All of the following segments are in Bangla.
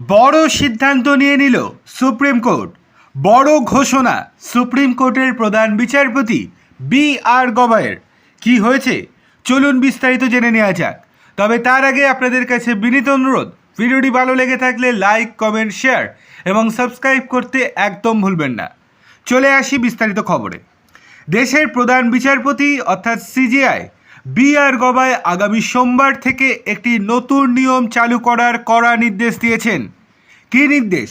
বড় সিদ্ধান্ত নিয়ে নিল সুপ্রিম কোর্ট। বড় ঘোষণা সুপ্রিম কোর্টের প্রধান বিচারপতি বি আর গবায়ের। কি হয়েছে? চলুন বিস্তারিত জেনে নেওয়া যাক। তবে তার আগে আপনাদের কাছে বিনীত অনুরোধ, ভিডিওটি ভালো লেগে থাকলে লাইক, কমেন্ট, শেয়ার এবং সাবস্ক্রাইব করতে একদম ভুলবেন না। চলে আসি বিস্তারিত খবরে। দেশের প্রধান বিচারপতি অর্থাৎ সিজিআই বি আর গবাই আগামী সোমবার থেকে একটি নতুন নিয়ম চালু করার কড়া নির্দেশ দিয়েছেন। কী নির্দেশ?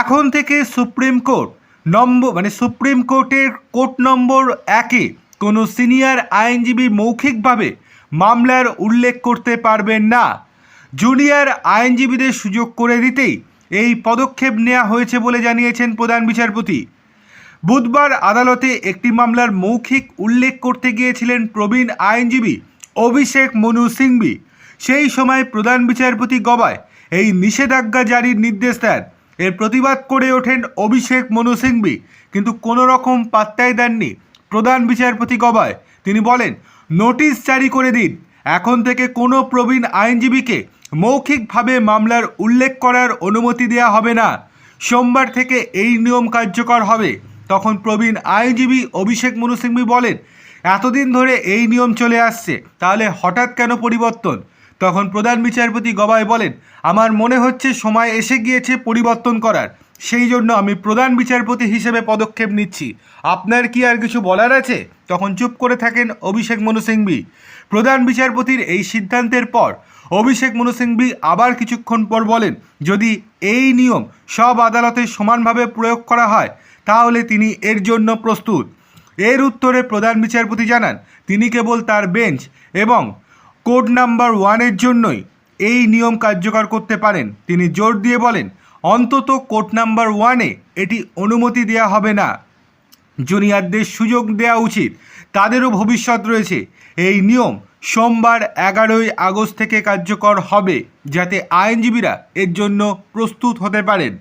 এখন থেকে সুপ্রিম কোর্ট নম্বর মানে সুপ্রিম কোর্টের কোর্ট নম্বর একে কোনো সিনিয়র আইনজীবী মৌখিকভাবে মামলার উল্লেখ করতে পারবেন না। জুনিয়র আইনজীবীদের সুযোগ করে দিতেই এই পদক্ষেপ নেওয়া হয়েছে বলে জানিয়েছেন প্রধান বিচারপতি। বুধবার আদালতে একটি মামলার মৌখিক উল্লেখ করতে গিয়েছিলেন প্রবীণ আইনজীবী অভিষেক মনু সিংভি সেই সময় প্রধান বিচারপতি গবায় এই নিষেধাজ্ঞা জারির নির্দেশ দেন। এর প্রতিবাদ করে ওঠেন অভিষেক মনু সিংভি কিন্তু কোনো রকম পাত্তাই দেননি প্রধান বিচারপতি গবায়। তিনি বলেন, নোটিশ জারি করে দিন। এখন থেকে কোনো প্রবীণ আইনজীবীকে মৌখিকভাবে মামলার উল্লেখ করার অনুমতি দেওয়া হবে না। সোমবার থেকে এই নিয়ম কার্যকর হবে। তখন প্রবীণ আইনজীবী অভিষেক মনু সিংবি বলেন, এতদিন ধরে এই নিয়ম চলে আসছে, তাহলে হঠাৎ কেন পরিবর্তন? তখন প্রধান বিচারপতি গবাই বলেন, আমার মনে হচ্ছে সময় এসে গিয়েছে পরিবর্তন করার। সেই জন্য আমি প্রধান বিচারপতি হিসেবে পদক্ষেপ নিচ্ছি। আপনার কি আর কিছু বলার আছে? তখন চুপ করে থাকেন অভিষেক মনু প্রধান বিচারপতির এই সিদ্ধান্তের পর অভিষেক মনু আবার কিছুক্ষণ পর বলেন, যদি এই নিয়ম সব আদালতে সমানভাবে প্রয়োগ করা হয়, তাহলে তিনি এর জন্য প্রস্তুত। এর উত্তরে প্রধান বিচারপতি জানান, তিনি কেবল তার বেঞ্চ এবং কোড নাম্বার ওয়ানের জন্যই এই নিয়ম কার্যকর করতে পারেন। তিনি জোর দিয়ে বলেন অন্তত কোর্ট নাম্বার ওয়ানে এটি অনুমতি দেওয়া হবে না। জুনিয়ারদের সুযোগ দেওয়া উচিত। তাদেরও ভবিষ্যৎ রয়েছে। এই নিয়ম সোমবার এগারোই আগস্ট থেকে কার্যকর হবে, যাতে আইনজীবীরা এর জন্য প্রস্তুত হতে পারেন।